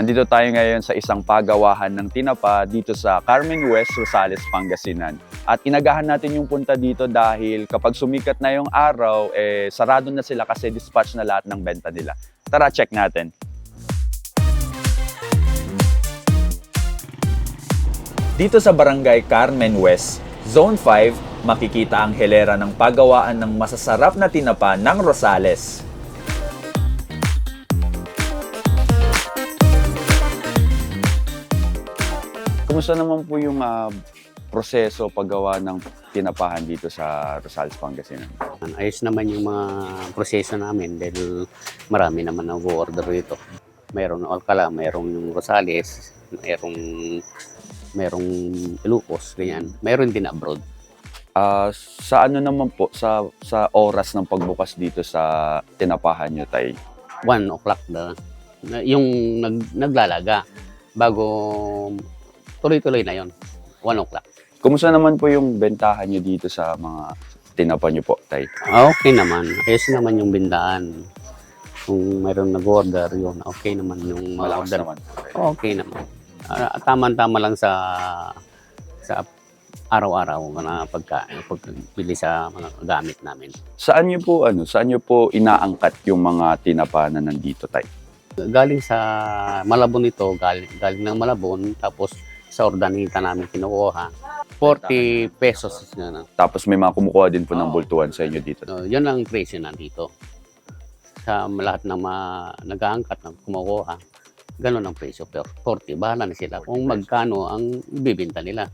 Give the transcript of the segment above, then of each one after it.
Nandito tayo ngayon sa isang pagawahan ng tinapa dito sa Carmen West, Rosales, Pangasinan. At inagahan natin yung punta dito dahil kapag sumikat na yung araw, eh, sarado na sila kasi dispatch na lahat ng benta nila. Tara, check natin. Dito sa Barangay Carmen West, Zone 5, makikita ang helera ng pagawaan ng masasarap na tinapa ng Rosales. Kumusta naman po yung ah, proseso paggawa ng tinapahan dito sa Rosales, Pangasinan? Ayos naman yung mga proseso namin dahil marami naman ang order dito. Mayroon Alcala, mayroong yung Rosales, mayroong mayroong Ilocos, ganyan. Mayroon din abroad. Ah, sa ano naman po, sa, sa oras ng pagbukas dito sa tinapahan nyo, Tay? 1 o'clock na- yung nag, naglalaga bago tuloy-tuloy na yon 1 o'clock. Kumusta naman po yung bentahan nyo dito sa mga tinapa nyo po, Tay? Ah, Okay naman. Ayos naman yung bindaan. Kung mayroon nag-order, yun, okay naman yung mga Malakas order. naman. Okay naman. Ah, tama-tama lang sa sa araw-araw na pagka pagbili sa mga gamit namin. Saan nyo po, ano, saan nyo po inaangkat yung mga tinapa na nandito, Tay? Galing sa Malabon ito, galing, galing ng Malabon, tapos sa Ordanita namin kinukuha. 40 pesos na. Tapos may mga kumukuha din po ng Oo. bultuhan sa inyo dito. So, yun ang presyo nandito. Sa lahat ng mga nag-aangkat na kumukuha, ganun ang presyo. Pero 40, bahala na sila kung magkano ang ibibinta nila.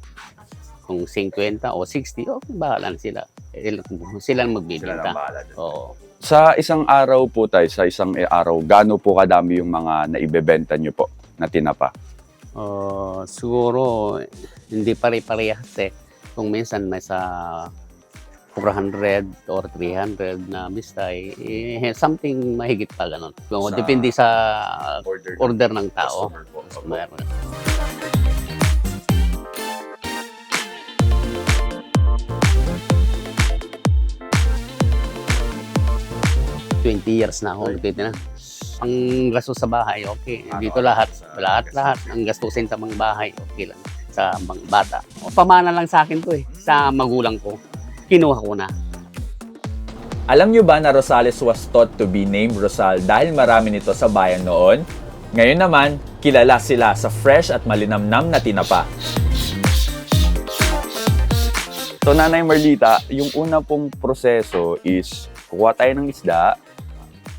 Kung 50 o 60, okay, bahala na sila. Eh, Sila ang magbibinta. Oo. Sa isang araw po tayo, sa isang araw, gaano po kadami yung mga naibebenta nyo po na tinapa? Uh, siguro, hindi pare-parehas eh. Kung minsan may sa 400 or 300 na bistay, eh, something mahigit pa ganun. So, Sa- depende sa Order, order ng tao. po. Meron. Twenty years na ako nagtiti na. Ang gastos sa bahay, okay. Dito lahat, lahat, lahat. Ang gastusin sa mga bahay, okay lang. Sa mga bata. O, pamana lang sa akin to eh. Sa magulang ko. Kinuha ko na. Alam nyo ba na Rosales was thought to be named Rosal dahil marami nito sa bayan noon? Ngayon naman, kilala sila sa fresh at malinamnam na tinapa. So, Nanay Marlita, yung una pong proseso is kukuha tayo ng isda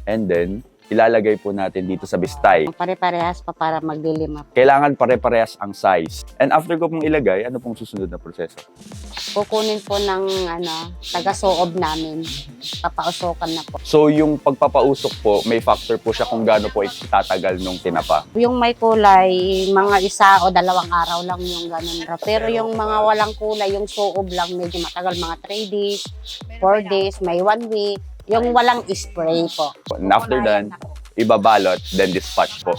and then ilalagay po natin dito sa bistay. Pare-parehas pa para maglilima. Kailangan pare-parehas ang size. And after ko pong ilagay, ano pong susunod na proseso? Kukunin po ng ano, taga-soob namin. Papausokan na po. So, yung pagpapausok po, may factor po siya kung gaano po itatagal nung tinapa. Yung may kulay, mga isa o dalawang araw lang yung ganun. Pero yung mga walang kulay, yung soob lang, medyo matagal, mga 3 days, 4 days, may 1 week. Yung walang spray po. And after that, ibabalot, then dispatch po.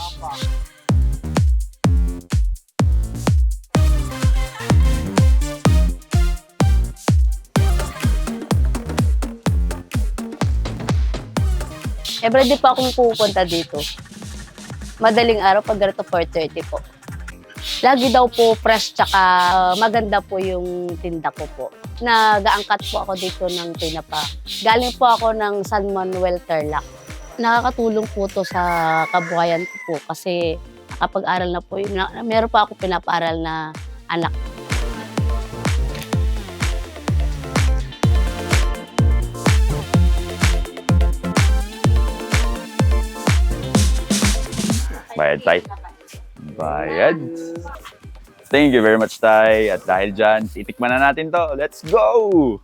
Everyday po akong pupunta dito. Madaling araw pag ganito 4.30 po. Lagi daw po fresh tsaka uh, maganda po yung tinda ko po. Nag-aangkat po ako dito ng tinapa. Galing po ako ng San Manuel Tarlac. Nakakatulong po to sa kabuhayan ko po kasi nakapag-aral na po yun. Meron pa ako pinapaaral na anak. Bayad, Tay. Bayad. Thank you very much, Tay. At dahil dyan, titikman na natin to. Let's go!